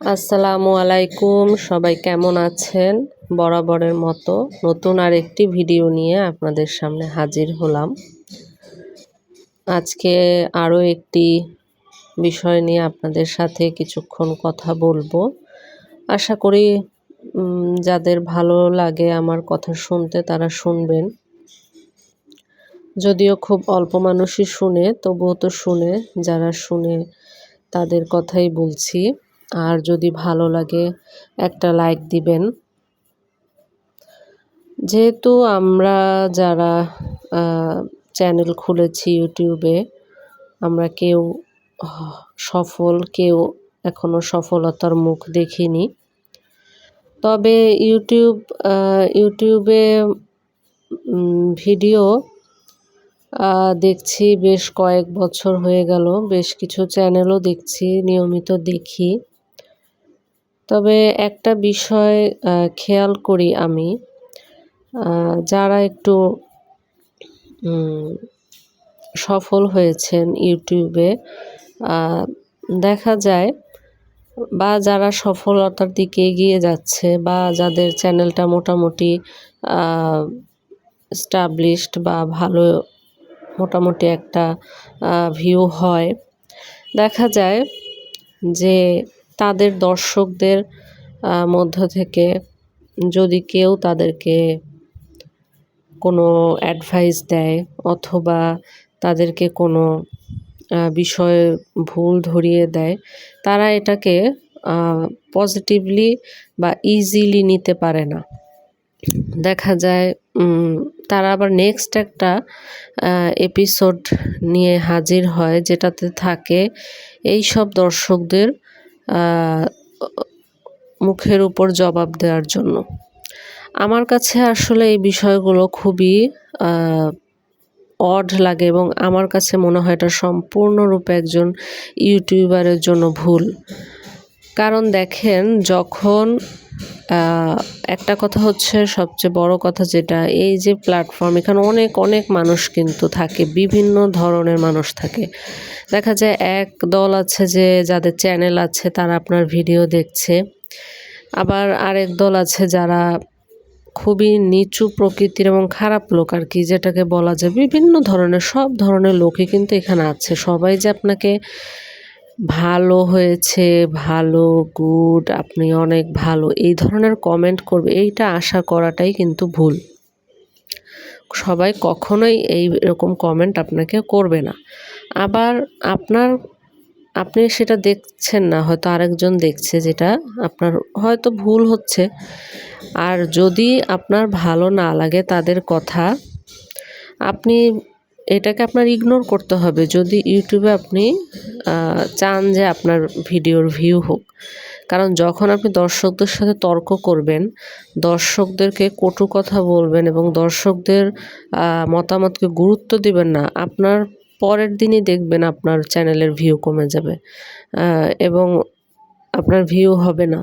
আসসালামু আলাইকুম। সবাই কেমন আছেন? বরাবরের মতো নতুন আর একটি ভিডিও নিয়ে আপনাদের সামনে হাজির হলাম। আজকে আরও একটি বিষয় নিয়ে আপনাদের সাথে কিছুক্ষণ কথা বলব। আশা করি যাদের ভালো লাগে আমার কথা শুনতে তারা শুনবেন। যদিও খুব অল্প মানুষই শুনে, তবুও তো শুনে, যারা শুনে তাদের কথাই বলছি। আর যদি ভালো লাগে, একটা লাইক দিবেন। যেহেতু আমরা যারা চ্যানেল খুলেছি ইউটিউবে আমরা কেউ, সফল, কেউ এখনও সফলতার মুখ দেখিনি। তবে ইউটিউব ইউটিউবে ভিডিও দেখছি বেশ কয়েক বছর হয়ে গেল, বেশ কিছু চ্যানেলও দেখছি, নিয়মিত দেখি। তবে একটা বিষয় খেয়াল করি আমি যারা একটু সফল হয়েছেন ইউটিউবে দেখা যায় বা যারা সফলতার দিকে এগিয়ে যাচ্ছে বা যাদের চ্যানেলটা মোটামুটি স্টাবলিশড বা ভালো মোটামুটি একটা ভিউ হয়, দেখা যায় যে তাদের দর্শকদের মধ্য থেকে যদি কেউ তাদেরকে কোনো অ্যাডভাইস দেয় অথবা তাদেরকে কোনো বিষয়ে ভুল ধরিয়ে দেয়, তারা এটাকে পজিটিভলি বা ইজিলি নিতে পারে না। দেখা যায় তারা আবার নেক্সট একটা এপিসোড নিয়ে হাজির হয় যেটাতে থাকে এই সব দর্শকদের মুখের উপর জবাব দেওয়ার জন্য। আমার কাছে আসলে এই বিষয়গুলো খুবই অড লাগে এবং আমার কাছে মনে হয় এটা সম্পূর্ণরূপে একজন ইউটিউবারের জন্য ভুল। কারণ দেখেন, যখন একটা কথা হচ্ছে, সবচেয়ে বড় কথা যেটা, এই যে প্ল্যাটফর্ম এখানে অনেক অনেক মানুষ কিন্তু থাকে, বিভিন্ন ধরনের মানুষ থাকে। দেখা যায় এক দল আছে যে, যাদের চ্যানেল আছে, তারা আপনার ভিডিও দেখছে। আবার আরেক দল আছে যারা খুবই নিচু প্রকৃতির এবং খারাপ লোক আর কি, যেটাকে বলা যায়, বিভিন্ন ধরনের, সব ধরনের লোকই কিন্তু এখানে আছে। সবাই যে আপনাকে ভালো হয়েছে, ভালো গুড আপনি অনেক ভালো। এই ধরনের কমেন্ট করবে, এইটা আশা করাটাই কিন্তু ভুল। সবাই কখনোই এই এরকম কমেন্ট আপনাকে করবে না। আবার আপনার, আপনি সেটা দেখছেন না, হয়তো আরেকজন দেখছে যেটা, আপনার হয়তো ভুল হচ্ছে। আর যদি আপনার ভালো না লাগে তাদের কথা, আপনি এটাকে আপনার ইগনোর করতে হবে। যদি ইউটিউবে আপনি চান যে আপনার ভিডিওর ভিউ হোক, কারণ যখন আপনি দর্শকদের সাথে তর্ক করবেন, দর্শকদেরকে কটু কথা বলবেন এবং দর্শকদের মতামতকে গুরুত্ব দিবেন না, আপনার পরের দিনই দেখবেন আপনার চ্যানেলের ভিউ কমে যাবে। এবং আপনার ভিউ হবে না।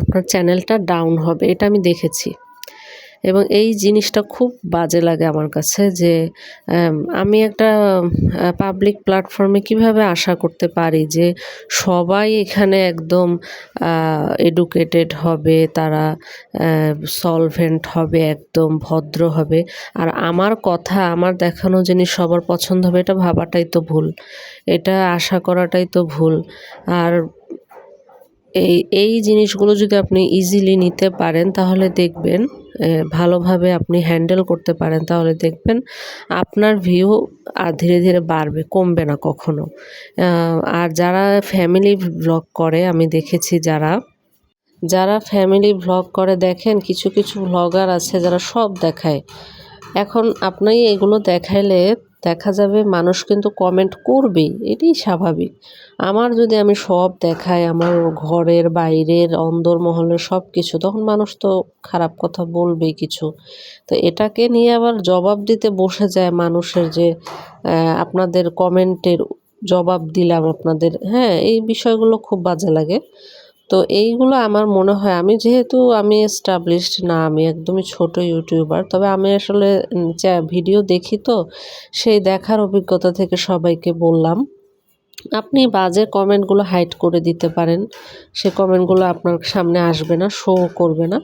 আপনার চ্যানেলটা ডাউন হবে, এটা আমি দেখেছি। এবং এই জিনিসটা খুব বাজে লাগে আমার কাছে যে আমি একটা পাবলিক প্ল্যাটফর্মে কীভাবে আশা করতে পারি যে সবাই এখানে একদম এডুকেটেড হবে, তারা সলভেন্ট হবে, একদম ভদ্র হবে। আর আমার কথা, আমার দেখানো জিনিস সবার পছন্দ হবে, এটা ভাবাটাই তো ভুল। এটা আশা করাটাই তো ভুল। আর এই এই জিনিসগুলো যদি আপনি ইজিলি নিতে পারেন, তাহলে দেখবেন ভালোভাবে আপনি হ্যান্ডেল করতে পারেন, তাহলে দেখবেন আপনার ভিউ আর ধীরে ধীরে বাড়বে, কমবে না কখনো। আর যারা ফ্যামিলি ব্লগ করে, আমি দেখেছি যারা যারা ফ্যামিলি ভ্লগ করে, দেখেন কিছু কিছু ভ্লগার আছে যারা সব দেখায়। এখন আপনি এগুলো দেখাইলে দেখা যাবে মানুষ কিন্তু কমেন্ট করবেই, এটাই স্বাভাবিক। আমার যদি আমি সব দেখাই, আমার ঘরের, বাইরের অন্দর মহলের সব কিছু তখন মানুষ তো খারাপ কথা বলবেই কিছু। তো এটাকে নিয়ে আবার জবাব দিতে বসে যায় মানুষের যে আপনাদের কমেন্টের জবাব দিলাম আপনাদের। হ্যাঁ এই বিষয়গুলো খুব বাজে লাগে। তো এইগুলো আমার মনে হয়, আমি যেহেতু আমি এস্টাবলিশড না, আমি একদমই ছোট ইউটিউবার, তবে আমি আসলে ভিডিও দেখি তো, সেই দেখার অভিজ্ঞতা থেকে সবাইকে বললাম। আপনি বাজে কমেন্টগুলো হাইড করে দিতে পারেন, সে কমেন্টগুলো আপনার সামনে আসবে না শো করবে না,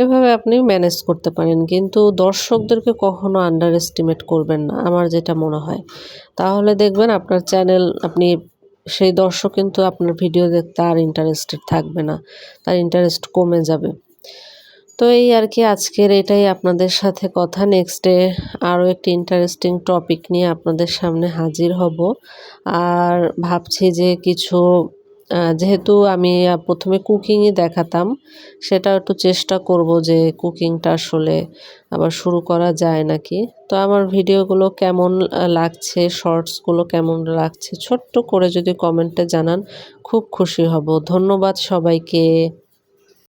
এভাবে আপনি ম্যানেজ করতে পারেন, কিন্তু দর্শকদেরকে কখনো আন্ডার এস্টিমেট করবেন না, আমার যেটা মনে হয়। তাহলে দেখবেন আপনার চ্যানেল আপনি সেই দর্শক কিন্তু আপনার ভিডিও দেখতে আর ইন্টারেস্টেড থাকবে না। তার ইন্টারেস্ট কমে যাবে। তো এই আর কি আজকের এটাই আপনাদের সাথে কথা। নেক্সট ডে আরও একটি ইন্টারেস্টিং টপিক নিয়ে আপনাদের সামনে হাজির হব। আর ভাবছি যে কিছু যেহেতু আমি প্রথমে কুকিংই দেখাতাম, সেটা একটু চেষ্টা করব যে কুকিংটা আসলে আবার শুরু করা যায় নাকি। তো আমার ভিডিওগুলো কেমন লাগছে শর্টসগুলো কেমন লাগছে, ছোট্ট করে যদি কমেন্টে জানান, খুব খুশি হব। ধন্যবাদ সবাইকে।